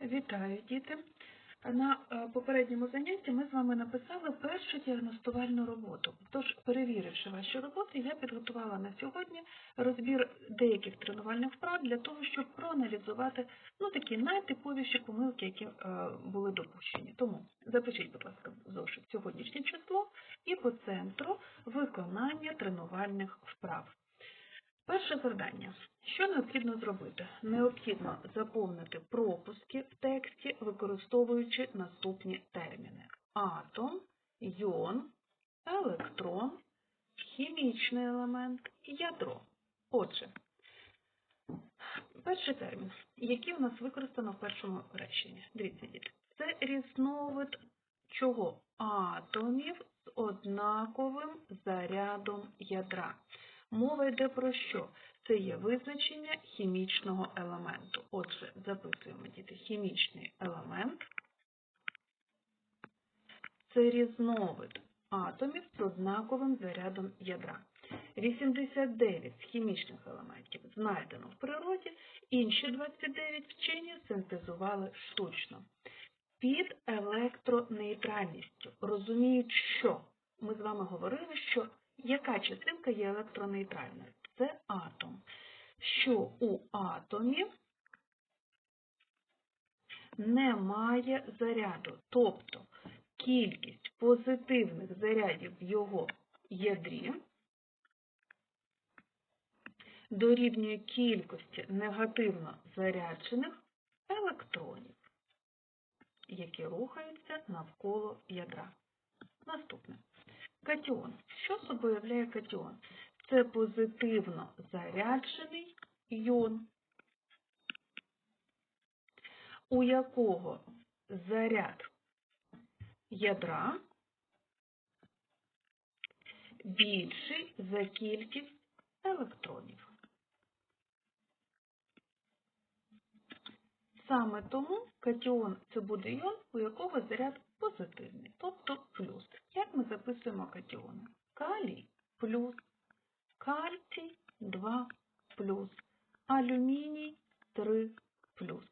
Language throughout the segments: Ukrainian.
Вітаю, діти! На е, попередньому занятті ми з вами написали першу діагностувальну роботу. Тож, перевіривши ваші роботи, я підготувала на сьогодні розбір деяких тренувальних вправ для того, щоб проаналізувати ну, такі найтиповіші помилки, які е, були допущені. Тому запишіть, будь ласка, в зошит сьогоднішнє число і по центру виконання тренувальних вправ. Перше завдання. Що необхідно зробити? Необхідно заповнити пропуски в тексті, використовуючи наступні терміни: атом, йон, електрон, хімічний елемент, ядро. Отже, перший термін, який у нас використано в першому реченні. Дивіться, діти. Це різновид чого? Атомів з однаковим зарядом ядра. Мова йде про що? Це є визначення хімічного елементу. Отже, записуємо діти хімічний елемент. Це різновид атомів з однаковим зарядом ядра. 89 хімічних елементів знайдено в природі, інші 29 вчені синтезували штучно. Під електронейтральністю розуміють, що ми з вами говорили, що яка частинка є електронейтральною? Це атом. Що у атомі немає заряду. Тобто кількість позитивних зарядів в його ядрі дорівнює кількості негативно заряджених електронів, які рухаються навколо ядра. Наступне. Катіон. Що собою являє катіон? Це позитивно заряджений йон, у якого заряд ядра більший за кількість електронів. Саме тому катіон це буде йон, у якого заряд позитивний, тобто плюс. Як ми записуємо катіони? Калій плюс, кальцій 2 плюс, алюміній 3 плюс.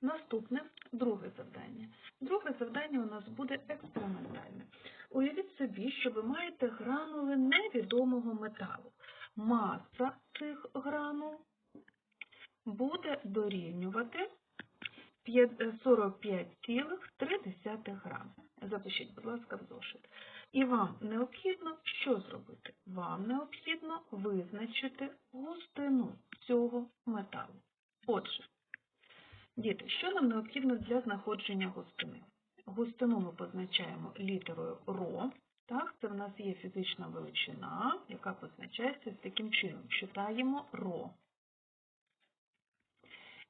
Наступне друге завдання. Друге завдання у нас буде експериментальне. Уявіть собі, що ви маєте гранули невідомого металу. Маса цих гранул буде дорівнювати 45,3 грам. Запишіть, будь ласка, в зошит. І вам необхідно що зробити? Вам необхідно визначити густину цього металу. Отже, діти, що нам необхідно для знаходження густини? Густину ми позначаємо літерою ро. Так, це в нас є фізична величина, яка позначається таким чином. Читаємо ро.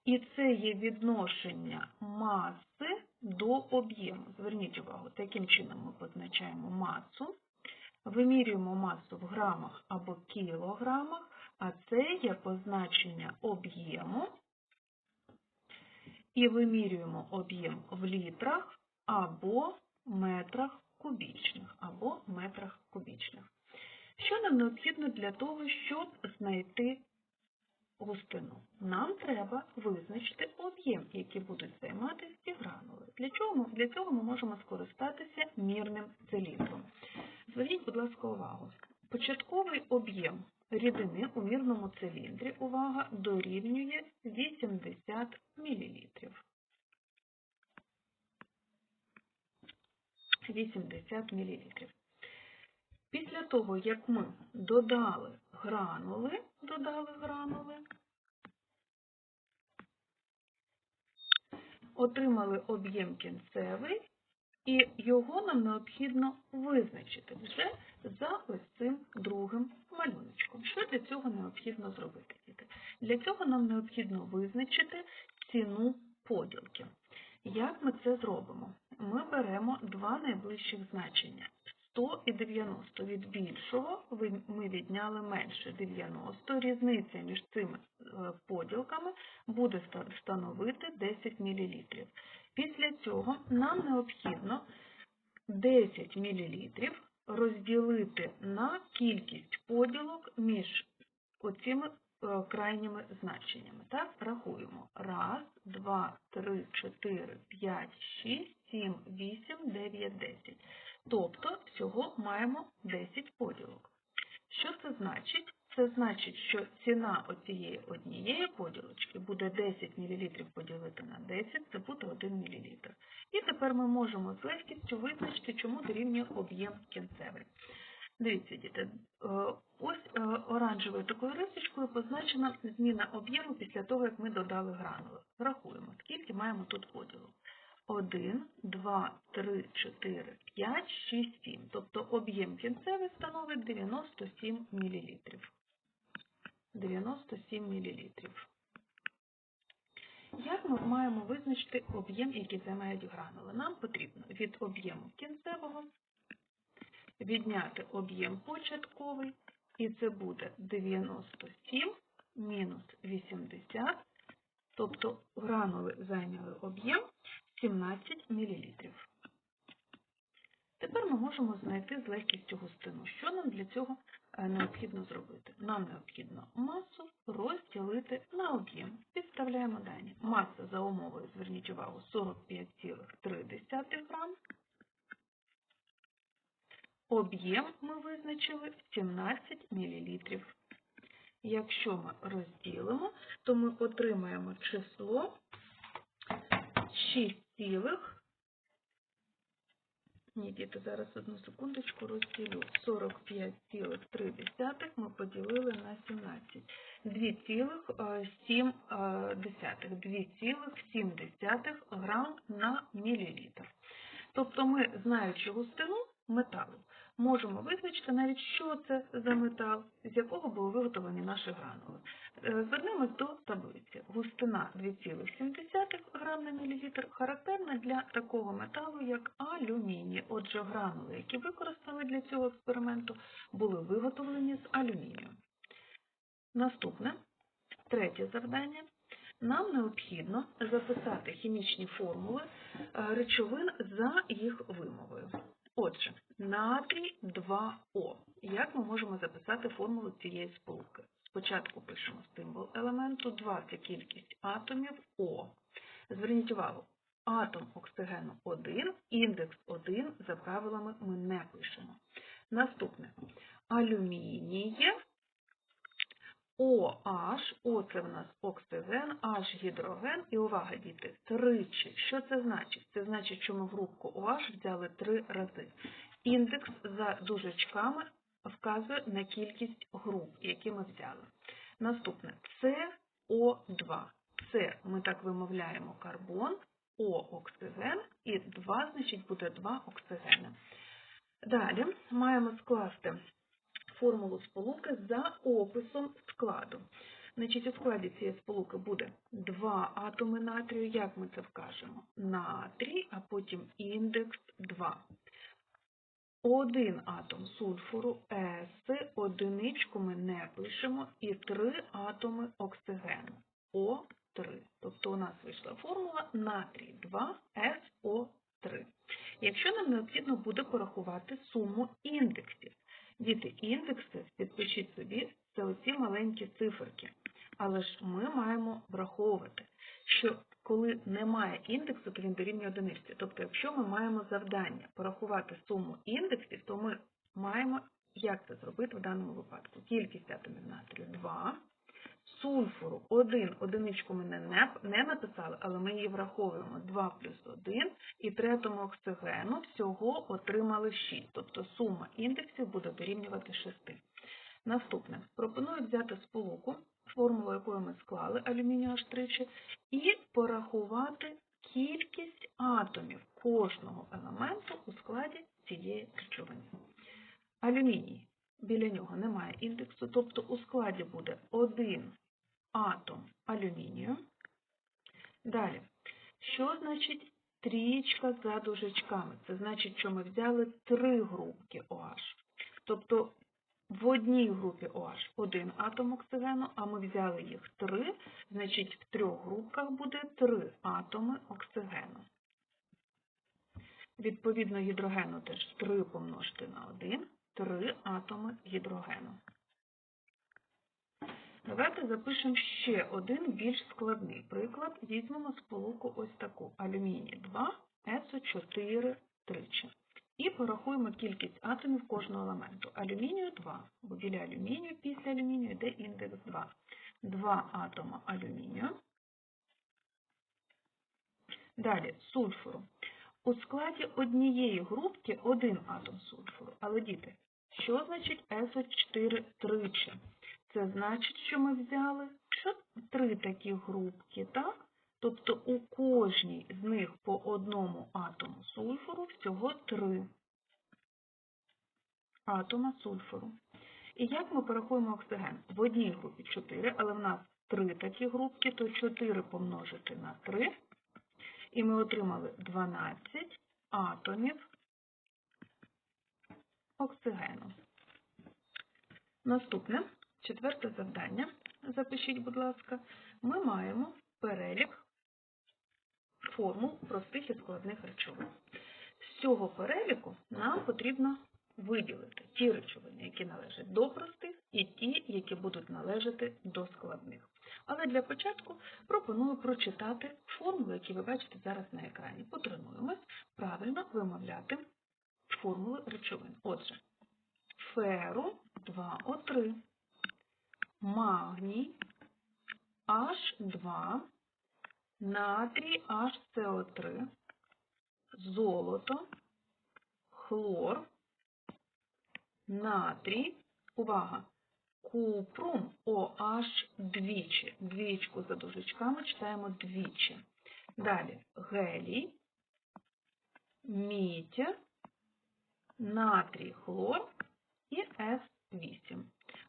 І це є відношення маси до об'єму. Зверніть увагу, таким чином ми позначаємо масу, вимірюємо масу в грамах або кілограмах, а це є позначення об'єму. І вимірюємо об'єм в літрах або метрах кубічних, або метрах кубічних. Що нам необхідно для того, щоб знайти густину. Нам треба визначити об'єм, який будуть займати ці гранули. Для чого? Для цього ми можемо скористатися мірним циліндром. Зверніть, будь ласка, увагу. Початковий об'єм рідини у мірному циліндрі, увага, дорівнює 80 мл. 80 мл. Після того, як ми додали гранули, додали гранули, отримали об'єм кінцевий, і його нам необхідно визначити вже за ось цим другим малюночком. Що для цього необхідно зробити? діти? Для цього нам необхідно визначити ціну поділки. Як ми це зробимо? Ми беремо два найближчих значення. 100 і 90 від більшого ми відняли менше 90. Різниця між цими е, поділками буде становити 10 мл. Після цього нам необхідно 10 мл розділити на кількість поділок між оцими е, крайніми значеннями. Так, рахуємо. Раз, два. 2, 3, 4, 5, 6, 7, 8, 9, 10. Тобто всього маємо 10 поділок. Що це значить? Це значить, що ціна оцієї однієї поділочки буде 10 мл поділити на 10, це буде 1 мл. І тепер ми можемо з легкістю визначити, чому дорівнює об'єм кінцевий. Дивіться, діти, е, ось е, оранжевою такою рисочкою позначена зміна об'єму після того, як ми додали гранули. Рахуємо, скільки маємо тут поділок. 1, 2, 3, 4, 5, 6, 7. Тобто об'єм кінцевий становить 97 мл. 97 мл. Як ми маємо визначити об'єм, який займають гранули? Нам потрібно від об'єму кінцевого відняти об'єм початковий, і це буде 97 мінус 80, тобто гранули зайняли об'єм 17 мл. Тепер ми можемо знайти з легкістю густину. Що нам для цього е, необхідно зробити? Нам необхідно масу розділити на об'єм. Підставляємо дані. Маса за умовою, зверніть увагу, 45,3 грам. Об'єм ми визначили 17 мл. Якщо ми розділимо, то ми отримаємо число 6, ні, діти, зараз одну секундочку розділю. 45,3 ми поділили на 17. 2,7 2,7 грам на мілілітр. Тобто ми, знаючи густину металу, можемо визначити навіть, що це за метал, з якого були виготовлені наші гранули. Е, Звернемось до таблиці. Густина 2,7 грам на мілілітр характерна для такого металу, як алюміній. Отже, гранули, які використали для цього експерименту, були виготовлені з алюмінію. Наступне, третє завдання. Нам необхідно записати хімічні формули е, речовин за їх вимовою. Отже, натрій 2О. Як ми можемо записати формулу цієї сполуки? Спочатку пишемо символ елементу, 2 це кількість атомів О. Зверніть увагу, атом оксигену 1, індекс 1 за правилами ми не пишемо. Наступне алюмініє, OH, О це в нас оксиген, H гідроген і увага, діти, тричі. Що це значить? Це значить, що ми в рубку OH взяли три рази. Індекс за дужечками вказує на кількість груп, які ми взяли. Наступне СО2. Це ми так вимовляємо карбон, О оксиген і 2, значить, буде 2 оксигени. Далі маємо скласти формулу сполуки за описом складу. Значить, у складі цієї сполуки буде 2 атоми натрію. Як ми це вкажемо? Натрій, а потім індекс 2. Один атом сульфуру С, одиничку ми не пишемо, і три атоми оксигену О3. Тобто у нас вийшла формула натрій 2 СО3. Якщо нам необхідно буде порахувати суму індексів, діти, індекси, підпишіть собі, це оці маленькі циферки. Але ж ми маємо враховувати, що коли немає індексу, то він дорівнює одиниці. Тобто, якщо ми маємо завдання порахувати суму індексів, то ми маємо, як це зробити в даному випадку? Кількість атомів натрію 2, сульфуру 1, одиничку ми не, не написали, але ми її враховуємо 2 плюс 1, і три атоми оксигену всього отримали 6. Тобто сума індексів буде дорівнювати 6. Наступне. Пропоную взяти сполуку, формулу якої ми склали алюмінію H3, і порахувати кількість атомів кожного елементу у складі цієї речовини. Алюміній. Біля нього немає індексу, тобто у складі буде один атом алюмінію. Далі, що значить трієчка за дужечками? Це значить, що ми взяли три групки OH. Тобто в одній групі OH один атом оксигену, а ми взяли їх три, значить в трьох групках буде три атоми оксигену. Відповідно, гідрогену теж 3 помножити на 1, 3 атоми гідрогену. Давайте запишемо ще один більш складний приклад. Візьмемо сполуку ось таку. Алюміній 2, СО4 тричі. І порахуємо кількість атомів кожного елементу. Алюмінію 2, бо біля алюмінію після алюмінію йде індекс 2. Два атома алюмінію. Далі сульфуру. У складі однієї групки один атом сульфуру. Але діти, що значить СО4 тричі? Це значить, що ми взяли три такі групки, так? Тобто у кожній з них по одному атому сульфуру всього три атома сульфуру. І як ми порахуємо оксиген? В одній групі 4, але в нас три такі групки, то 4 помножити на 3, і ми отримали 12 атомів оксигену. Наступне, четверте завдання, запишіть, будь ласка, ми маємо перелік формул простих і складних речовин. З цього переліку нам потрібно виділити ті речовини, які належать до простих, і ті, які будуть належати до складних. Але для початку пропоную прочитати формули, які ви бачите зараз на екрані. Потренуємось правильно вимовляти формули речовин. Отже, феру 2О3, магній H2, натрій HCO3, золото, хлор, натрій, увага, купрум OH двічі. Двічку за дужечками читаємо двічі. Далі гелій, мідь, натрій, хлор і С8.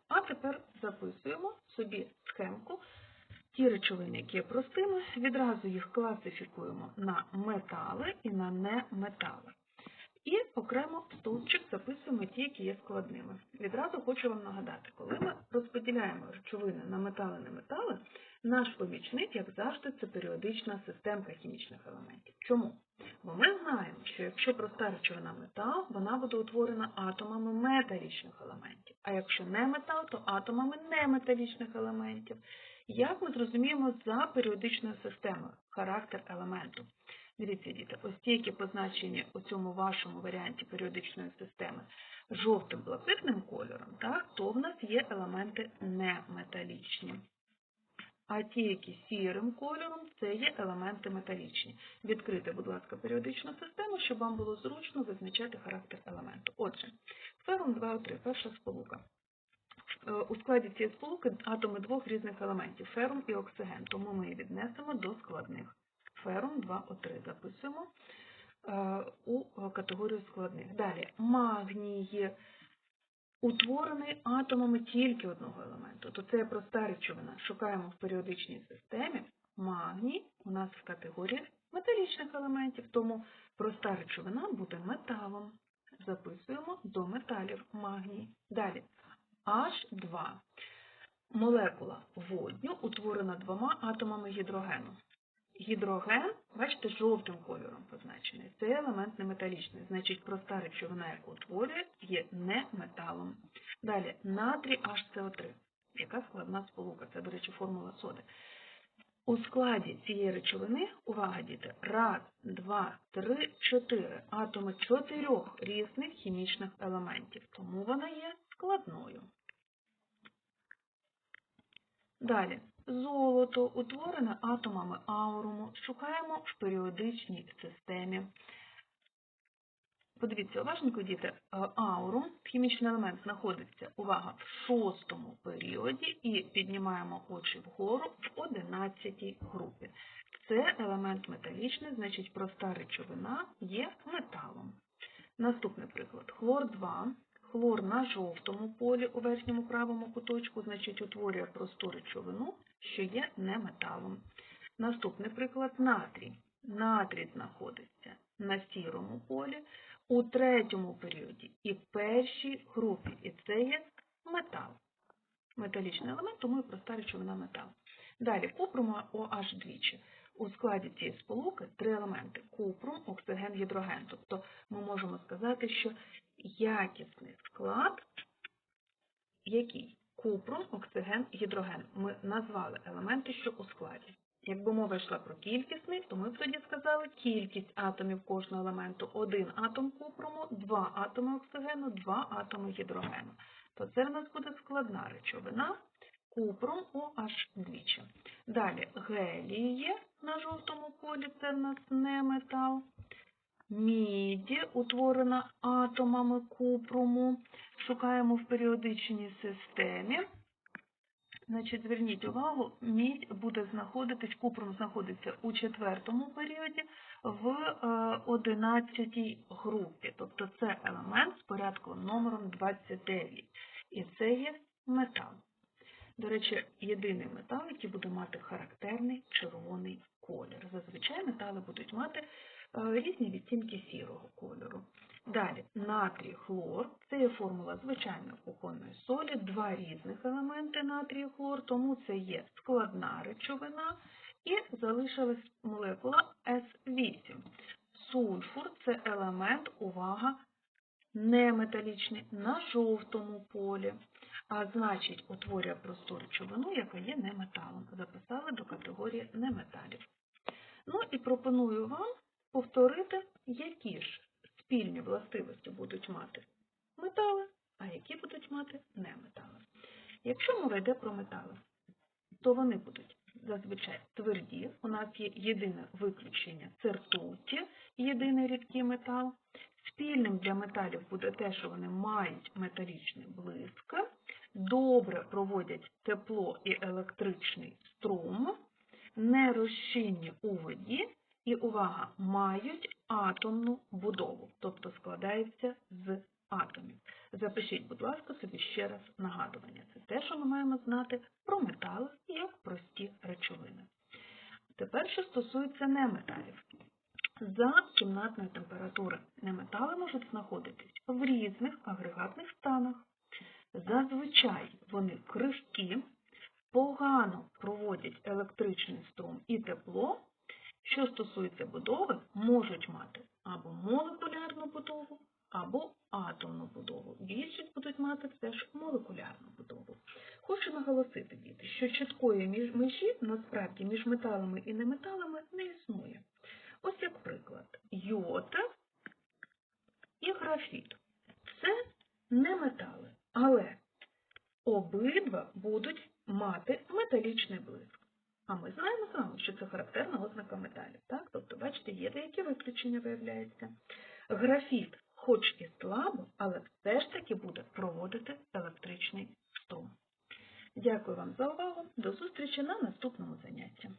А тепер записуємо собі схемку. Ті речовини, які є простими, відразу їх класифікуємо на метали і на неметали. І окремо стовпчик записуємо ті, які є складними. Відразу хочу вам нагадати, коли ми розподіляємо речовини на метали і неметали, наш помічник, як завжди, це періодична системка хімічних елементів. Чому? Бо ми знаємо, що якщо проста речовина метал, вона буде утворена атомами металічних елементів. А якщо не метал, то атомами неметалічних елементів. Як ми зрозуміємо за періодичною системою характер елементу? Дивіться, діти, ось ті, які позначені у цьому вашому варіанті періодичної системи жовтим блакитним кольором, так, то в нас є елементи неметалічні. А ті, які сірим кольором, це є елементи металічні. Відкрийте, будь ласка, періодичну систему, щоб вам було зручно визначати характер елементу. Отже, ферум 2О3, перша сполука. Е, У складі цієї сполуки атоми двох різних елементів ферум і оксиген, тому ми її віднесемо до складних. Ферум 2О3 записуємо е, у категорію складних. Далі магній утворений атомами тільки одного елементу. То це проста речовина. Шукаємо в періодичній системі. Магній у нас в категорії металічних елементів, тому проста речовина буде металом. Записуємо до металів магній. Далі H2. Молекула водню утворена двома атомами гідрогену. Гідроген, бачите, жовтим кольором позначений. Це елемент неметалічний, значить проста речовина, яку утворює, є не металом. Далі натрій HCO3. Яка складна сполука? Це, до речі, формула соди. У складі цієї речовини, увага, діти, раз, два, три, чотири атоми чотирьох різних хімічних елементів, тому вона є складною. Далі, золото утворене атомами ауруму. Шукаємо в періодичній системі. Подивіться, уважненько, діти, е, аурум, хімічний елемент, знаходиться, увага, в шостому періоді і піднімаємо очі вгору в одинадцятій групі. Це елемент металічний, значить проста речовина є металом. Наступний приклад. Хлор 2. Хлор на жовтому полі у верхньому правому куточку, значить, утворює просту речовину, що є неметалом. Наступний приклад натрій. Натрій знаходиться на сірому полі у третьому періоді і першій групі. І це є метал. Металічний елемент, тому і проста речовина метал. Далі купрум OH двічі. У складі цієї сполуки три елементи купрум, оксиген, гідроген. Тобто ми можемо сказати, що якісний склад який? Купрум, оксиген, гідроген. Ми назвали елементи, що у складі. Якби мова йшла про кількісний, то ми б тоді сказали кількість атомів кожного елементу. Один атом купруму, два атоми оксигену, два атоми гідрогену. То це в нас буде складна речовина, купрум OH двічі. Далі гелій є на жовтому полі, це в нас не метал. Міді, утворена атомами купруму. Шукаємо в періодичній системі. Значить, зверніть увагу, мідь буде знаходитись, купрум знаходиться у четвертому періоді в е, 11 групі. Тобто це елемент з порядковим номером 29. І це є метал. До речі, єдиний метал, який буде мати характерний червоний колір. Зазвичай метали будуть мати е, різні відтінки сірого кольору. Далі, натрій хлор, це є формула звичайної кухонної солі, два різних елементи натрій хлор, тому це є складна речовина і залишилась молекула С8. Сульфур це елемент, увага, неметалічний на жовтому полі, а значить утворює просту речовину, яка є неметалом. Записали до категорії неметалів. Ну і пропоную вам повторити, які ж спільні властивості будуть мати метали, а які будуть мати неметали. Якщо мова йде про метали, то вони будуть зазвичай тверді. У нас є єдине виключення це ртуті, єдиний рідкий метал. Спільним для металів буде те, що вони мають металічний блиск, добре проводять тепло і електричний струм, не розчинні у воді і, увага, мають атомну будову, тобто складаються з атомів. Запишіть, будь ласка, собі ще раз нагадування. Це те, що ми маємо знати про метали як прості речовини. Тепер, що стосується неметалів. За кімнатної температури неметали можуть знаходитись в різних агрегатних станах. Зазвичай вони крихкі, погано проводять електричний струм і тепло, що стосується будови, можуть мати або молекулярну будову, або атомну будову. Більшість будуть мати все ж молекулярну будову. Хочу наголосити, діти, що чіткої межі насправді між металами і неметалами не існує. Ось як приклад, йод і графіт. Це не метали, але обидва будуть мати металічний блиск. А ми знаємо з вами, що це характерна ознака металів. Так? Тобто, бачите, є деякі виключення виявляються. Графіт, хоч і слабо, але все ж таки буде проводити електричний струм. Дякую вам за увагу. До зустрічі на наступному занятті.